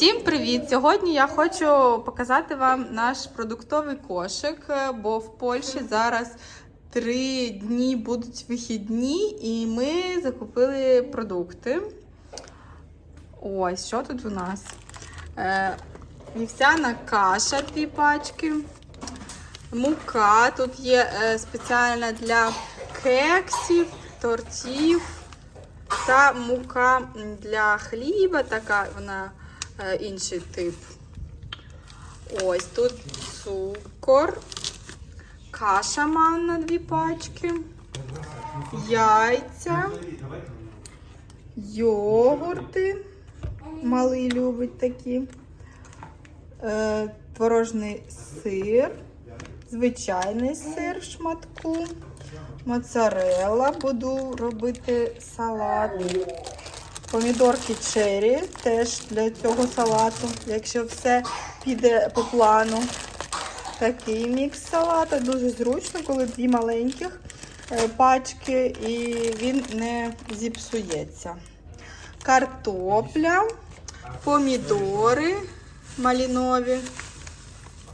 Всім привіт! Сьогодні я хочу показати вам наш продуктовий кошик, е, бо в Польщі зараз три дні будуть вихідні, і ми закупили продукти. Ось що тут у нас? Е, Вівсяна каша, дві пачки. Мука. Тут є е, спеціальна для кексів, тортів та мука для хліба, така вона інший тип. Ось тут цукор, каша манна дві пачки, яйця, йогурти. Малий любить такі. Е, творожний сир, звичайний сир в шматку, моцарелла, буду робити салат. Помідорки черрі теж для цього салату, якщо все піде по плану. Такий мікс салату. Дуже зручно, коли дві маленьких е, пачки і він не зіпсується. Картопля, помідори малінові,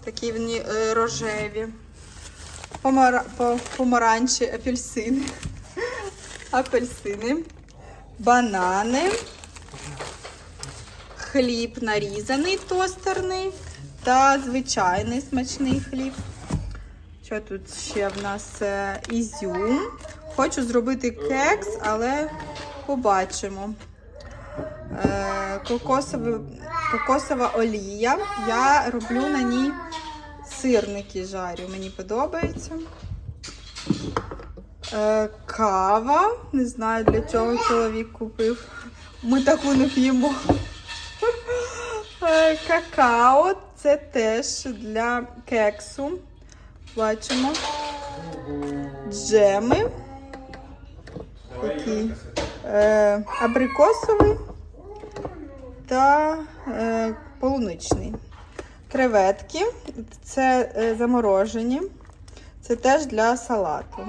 такі вони е, рожеві, Помара... помаранчі, апельсини, апельсини, банани, хліб нарізаний тостерний та звичайний смачний хліб. Що тут ще в нас е, ізюм? Хочу зробити кекс, але побачимо. Е, кокосовий, кокосова олія. Я роблю на ній сирники жарю. Мені подобається. Кава. Не знаю, для чого чоловік купив. Ми таку не п'ємо. Е, какао. Це теж для кексу. Бачимо. Джеми. Такий е, абрикосовий та е, полуничний. Креветки це е, заморожені. Це теж для салату.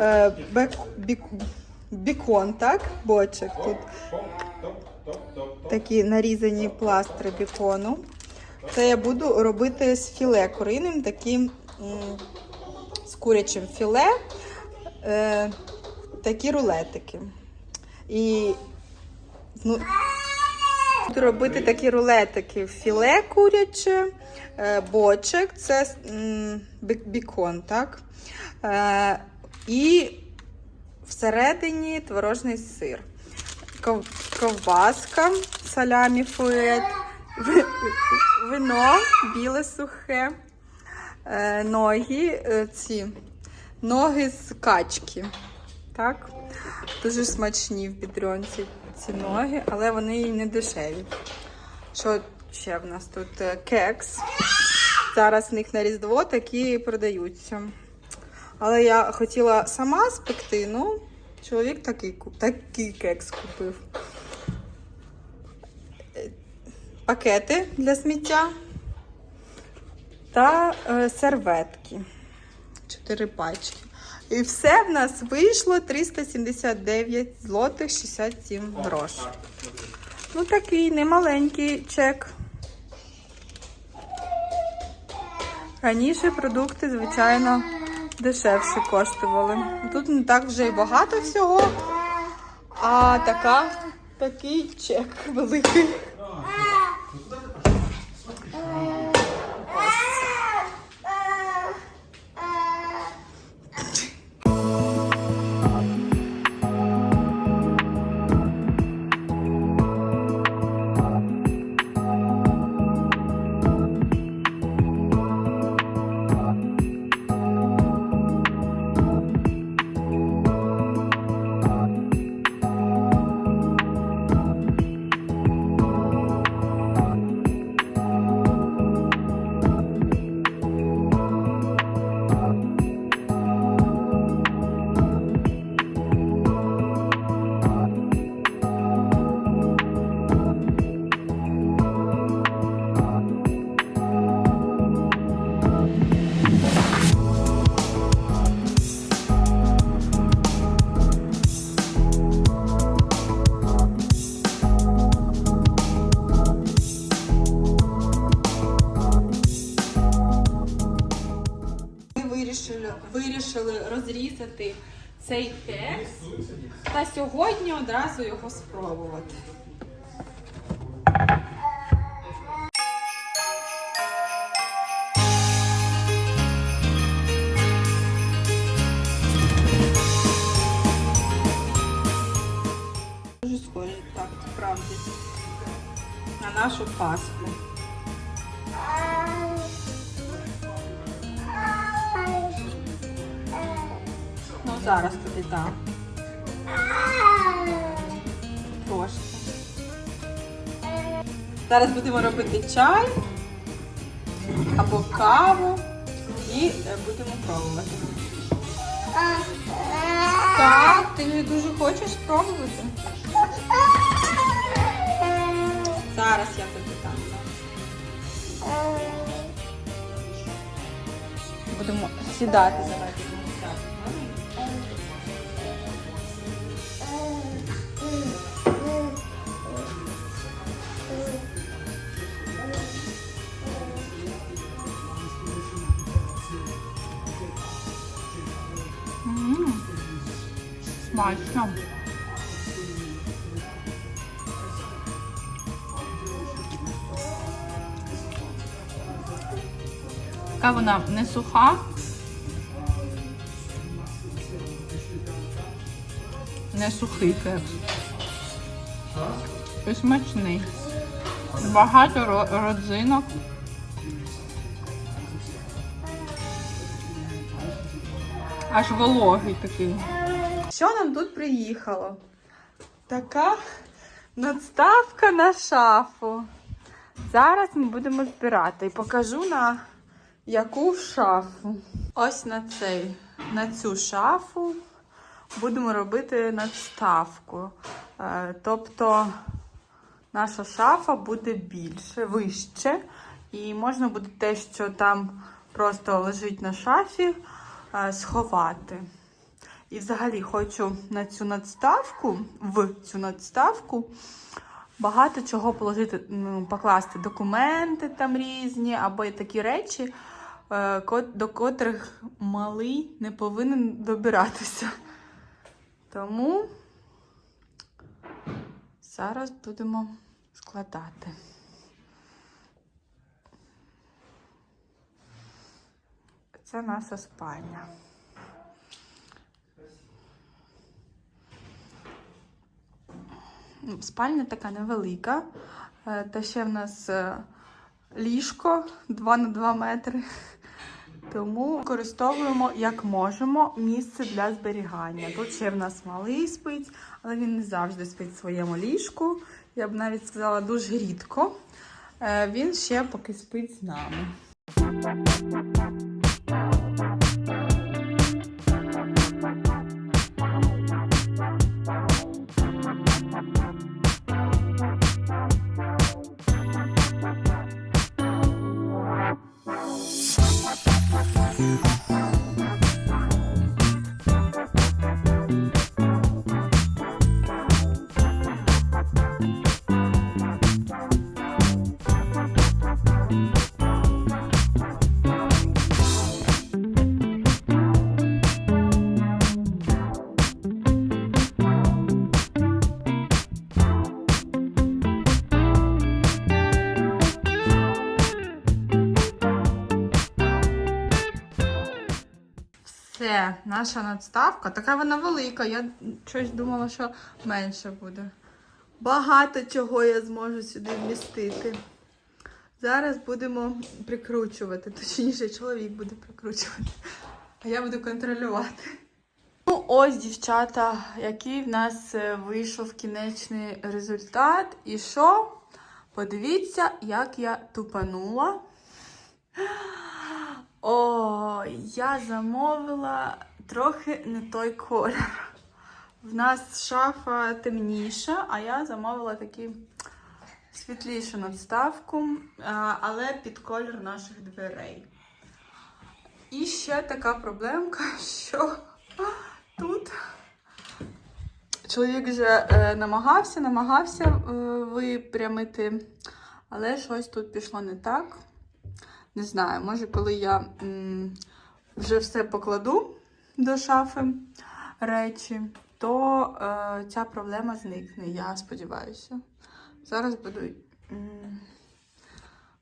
Е, бікон, так? Бочок тут. Такі нарізані пластри бікону. Це я буду робити з філе куриним, таким з курячим філе. Е, такі рулетики. І ну, буду робити такі рулетики. Філе куряче, е, бочок, це бікон, так? Е, і всередині творожний сир. Ков- Ковбаска, салямі фует, вино біле сухе, е, ноги, е, ці ноги з качки. Так? Дуже смачні в бідрьонці ці ноги, але вони і не дешеві. Що ще в нас тут кекс? Зараз в них на Різдво такі продаються. Але я хотіла сама спекти, ну, чоловік такий, такий кекс купив. Е, Пакети для сміття та е, серветки. Чотири пачки. І все в нас вийшло 379 злотих 67 грош. Ну такий немаленький чек. Раніше продукти, звичайно, дешевше коштували. Тут не так вже і багато всього, а така, такий чек великий. Цей текст та сьогодні одразу його спробувати. Зараз тобі так. Трошки. Зараз будемо робити чай або каву і е, будемо пробувати. Так, ти дуже хочеш спробувати? Зараз я тобі дам. Будемо сідати будемо Ммм, смачно. Така вона не суха. Не сухий кекс. І смачний. Багато родзинок. Аж вологий такий. Що нам тут приїхало? Така надставка на шафу. Зараз ми будемо збирати і покажу на яку шафу. Ось на цей, на цю шафу будемо робити надставку. Е, Тобто наша шафа буде більше, вище, і можна буде те, що там просто лежить на шафі, сховати. І взагалі хочу на цю надставку, в цю надставку багато чого положити, ну, покласти документи там різні, або такі речі, е, до котрих малий не повинен добиратися. Тому зараз будемо складати. Це наша спальня. Ну, Спальня така невелика. Е, Та ще в нас е, ліжко 2 на 2 метри. Тому використовуємо як можемо місце для зберігання. Тут ще в нас малий спить, але він не завжди спить в своєму ліжку. Я б навіть сказала дуже рідко. Е, Він ще поки спить з нами. Все, наша надставка. Така вона велика. Я щось думала, що менше буде. Багато чого я зможу сюди вмістити. Зараз будемо прикручувати. Точніше, чоловік буде прикручувати. А я буду контролювати. Ну, ось, дівчата, який в нас е, вийшов кінечний результат. І що? Подивіться, як я тупанула. О, я замовила трохи не той колір. В нас шафа темніша, а я замовила таку світлішу надставку, але під колір наших дверей. І ще така проблемка, що тут чоловік вже е, намагався, намагався е, випрямити, але щось тут пішло не так. Не знаю, може, коли я м, вже все покладу до шафи речі, то е, ця проблема зникне, я сподіваюся. Зараз буду, м,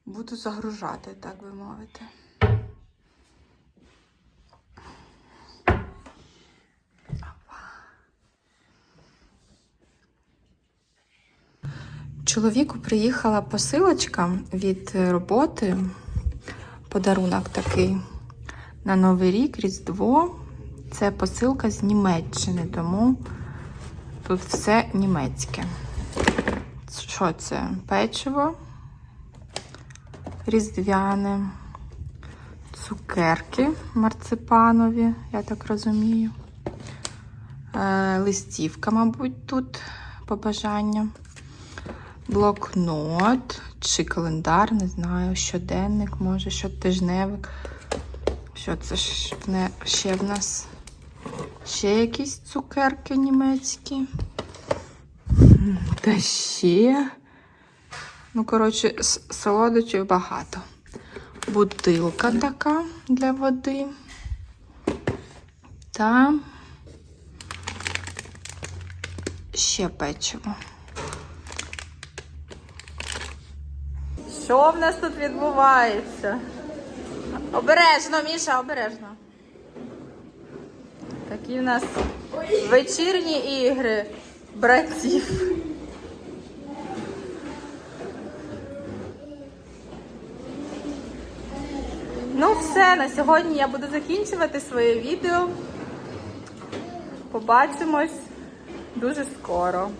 буду загружати, так би мовити. Чоловіку приїхала посилочка від роботи. Подарунок такий на Новий рік, Різдво. Це посилка з Німеччини, тому тут все німецьке. Що це? Печиво різдвяне, цукерки марципанові, я так розумію. Е, листівка, мабуть, тут побажання блокнот чи календар, не знаю, щоденник, може, щотижневик. Що це ж ще в нас? Ще якісь цукерки німецькі. Та ще. Ну, коротше, с- солодощів багато. Бутилка така для води. Та ще печиво. Що в нас тут відбувається? Обережно, Міша, обережно. Такі в нас вечірні ігри братів. Ну, все, на сьогодні я буду закінчувати своє відео. Побачимось дуже скоро.